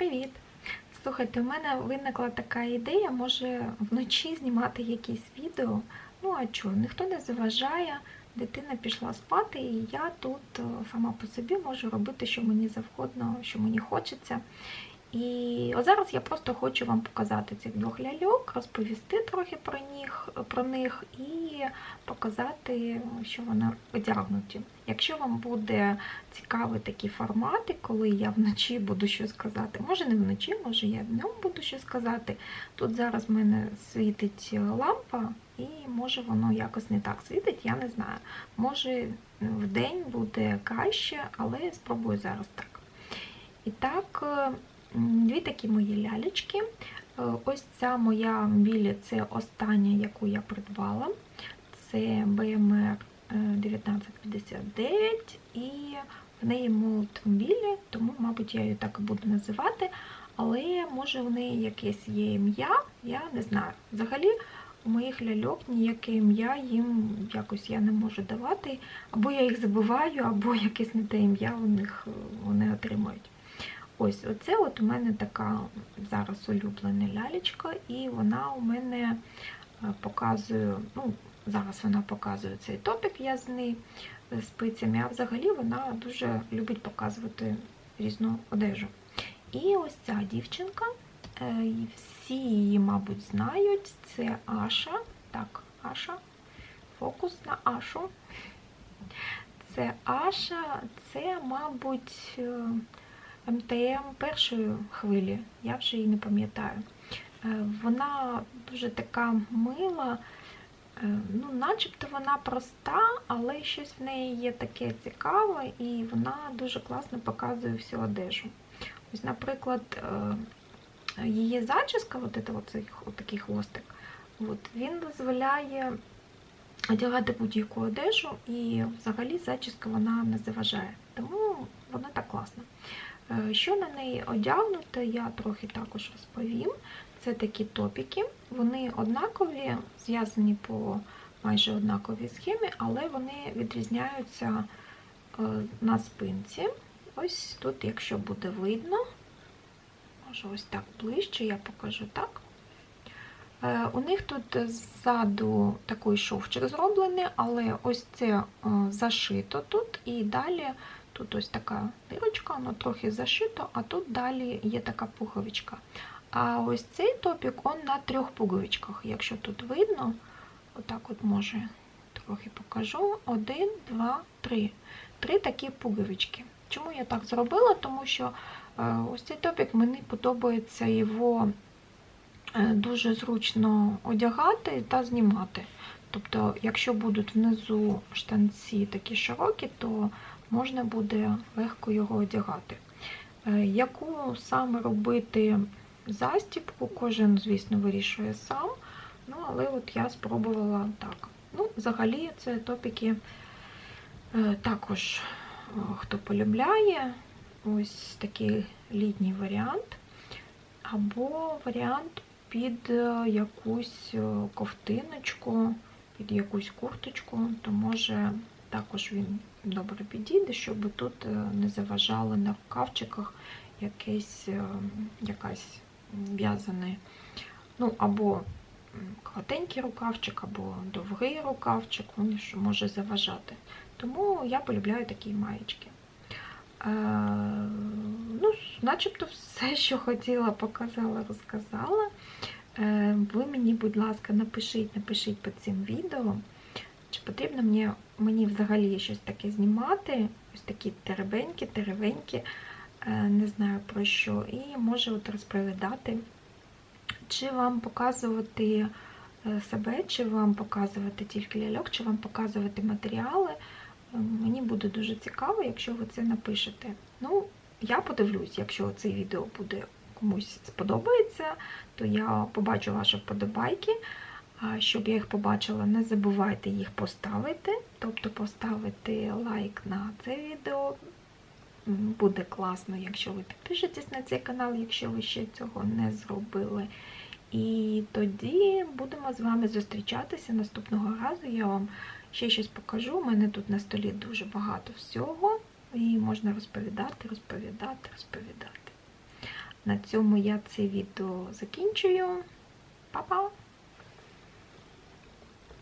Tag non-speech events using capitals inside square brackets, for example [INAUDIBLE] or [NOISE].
Привіт! Слухайте, у мене виникла така ідея, може вночі знімати якісь відео. Ну а чого, ніхто не заважає, дитина пішла спати, і я тут е, сама по собі можу робити, що мені завгодно, що мені хочеться. І от зараз я просто хочу вам показати цих двох ляльок, розповісти трохи про них, про них і показати, що вони одягнуті. Якщо вам буде цікаві такі формати, коли я вночі буду щось казати, може не вночі, може я днем буду щось казати. Тут зараз в мене світить лампа, і може воно якось не так світить, я не знаю. Може в день буде краще, але я спробую зараз так. І так. Дві такі мої лялечки. Е, Ось ця моя білі це остання, яку я придбала. Це BMR 1959 і в неї молот білі, тому, мабуть, я її так і буду називати. Але може в неї якесь є ім'я, я не знаю. Взагалі, у моїх ляльок ніяке ім'я їм якось я не можу давати. Або я їх забуваю, або [LAUGHS] якесь не те ім'я у них вони отримують. Ось, оце от у мене така зараз улюблена лялечка, і вона у мене показує, ну, зараз вона показує цей топік в'язаний спицями, а взагалі вона дуже любить показувати різну одежу. І ось ця дівчинка, всі її, мабуть, знають, це Аша. Так, Аша, фокус на Ашу. Це Аша, це, мабуть, МТМ першої хвилі, я вже її не пам'ятаю. Вона дуже така мила, ну, начебто вона проста, але щось в неї є таке цікаве, і вона дуже класно показує всю одежу. Ось, наприклад, її зачіска, от це, оцей, такий хвостик, от, він дозволяє одягати будь-яку одежу, і взагалі зачіска вона не заважає. Тому вона так класна. Що на неї одягнуто, я трохи також розповім. Це такі топіки, вони однакові, зв'язані по майже однаковій схемі, але вони відрізняються на спинці. Ось тут, якщо буде видно, може ось так ближче, я покажу так. У них тут ззаду такий шовчик зроблений, але ось це зашито тут і далі. Тут ось така дирочка, воно трохи зашито, а тут далі є така пуговичка. А ось цей топік он на трьох пуговичках. Якщо тут видно, отак от може трохи покажу. Один, два, три. Три такі пуговички. Чому я так зробила? Тому що ось цей топік мені подобається його дуже зручно одягати та знімати. Тобто, якщо будуть внизу штанці такі широкі, то можна буде легко його одягати. Яку саме робити застібку, кожен, звісно, вирішує сам. Ну, але от я спробувала так. Ну, взагалі, це топіки також, хто полюбляє, ось такий літній варіант, або варіант під якусь ковтиночку, під якусь курточку, то може також він добре підійде, щоб тут не заважало на рукавчиках якесь, якась в'язане, ну, або коротенький рукавчик, або довгий рукавчик, він може заважати. Тому я полюбляю такі маєчки. Е, ну, начебто все, [LAUGHS] що хотіла, показала, розказала. Е, ви мені, будь ласка, напишіть, напишіть під цим відео, чи потрібно мені мені взагалі щось таке знімати, ось такі теребенькі, теревенькі, не знаю про що. І можу от розповідати, чи вам показувати себе, чи вам показувати тільки ляльок, чи вам показувати матеріали. Мені буде дуже цікаво, якщо ви це напишете. Ну, я подивлюсь, якщо це відео буде комусь сподобається, то я побачу ваші вподобайки. Щоб я їх побачила, не забувайте їх поставити, тобто поставити лайк на це відео. Буде класно, якщо ви підпишетесь на цей канал, якщо ви ще цього не зробили. І тоді будемо з вами зустрічатися наступного разу. Я вам ще щось покажу. У мене тут на столі дуже багато всього, і можна розповідати, розповідати, розповідати. На цьому я це відео закінчую. Па-па!